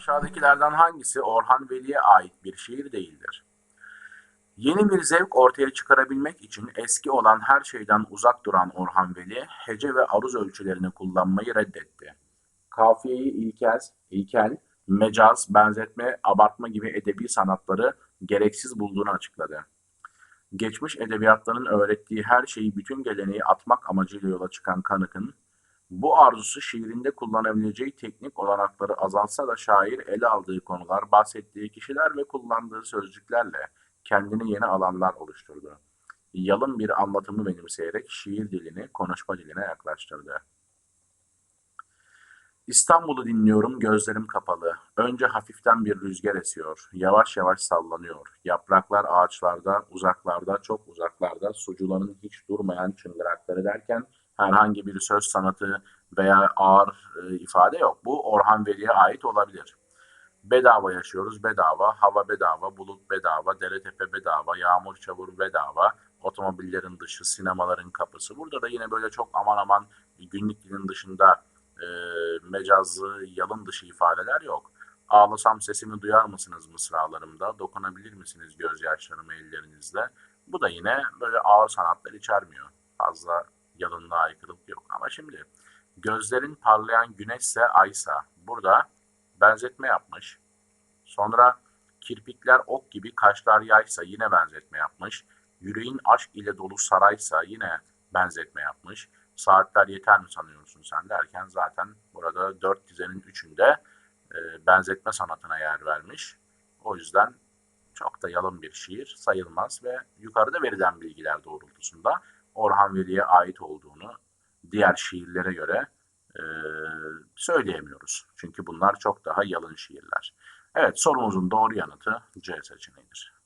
Aşağıdakilerden hangisi Orhan Veli'ye ait bir şiir değildir? Yeni bir zevk ortaya çıkarabilmek için eski olan her şeyden uzak duran Orhan Veli, hece ve aruz ölçülerini kullanmayı reddetti. Kafiyeyi ilkel, ilkel, mecaz, benzetme, abartma gibi edebi sanatları gereksiz bulduğunu açıkladı. Geçmiş edebiyatların öğrettiği her şeyi bütün geleneği atmak amacıyla yola çıkan Kanık'ın, bu arzusu şiirinde kullanabileceği teknik olanakları azalsa da şair ele aldığı konular, bahsettiği kişiler ve kullandığı sözcüklerle kendine yeni alanlar oluşturdu. Yalın bir anlatımı benimseyerek şiir dilini konuşma diline yaklaştırdı. İstanbul'u dinliyorum gözlerim kapalı. Önce hafiften bir rüzgar esiyor. Yavaş yavaş sallanıyor. Yapraklar ağaçlarda, uzaklarda, çok uzaklarda sucuların hiç durmayan çıngırakları derken herhangi bir söz sanatı veya ağır e, ifade yok. Bu Orhan Veli'ye ait olabilir. Bedava yaşıyoruz, bedava, hava bedava, bulut bedava, dere tepe bedava, yağmur çamur bedava, otomobillerin dışı, sinemaların kapısı. Burada da yine böyle çok aman aman günlük dilin dışında e, mecazlı, yalın dışı ifadeler yok. Ağlasam sesimi duyar mısınız mısralarımda? Dokunabilir misiniz gözyaşlarımı ellerinizle? Bu da yine böyle ağır sanatlar içermiyor. Fazla yalınlığa aykırılık yok. Ama şimdi gözlerin parlayan güneşse aysa burada benzetme yapmış. Sonra kirpikler ok gibi kaşlar yaysa yine benzetme yapmış. Yüreğin aşk ile dolu saraysa yine benzetme yapmış. Saatler yeter mi sanıyorsun sen derken zaten burada dört dizenin üçünde e, benzetme sanatına yer vermiş. O yüzden çok da yalın bir şiir sayılmaz ve yukarıda verilen bilgiler doğrultusunda Orhan Veli'ye ait olduğunu diğer şiirlere göre e, söyleyemiyoruz. Çünkü bunlar çok daha yalın şiirler. Evet sorumuzun doğru yanıtı C seçeneğidir.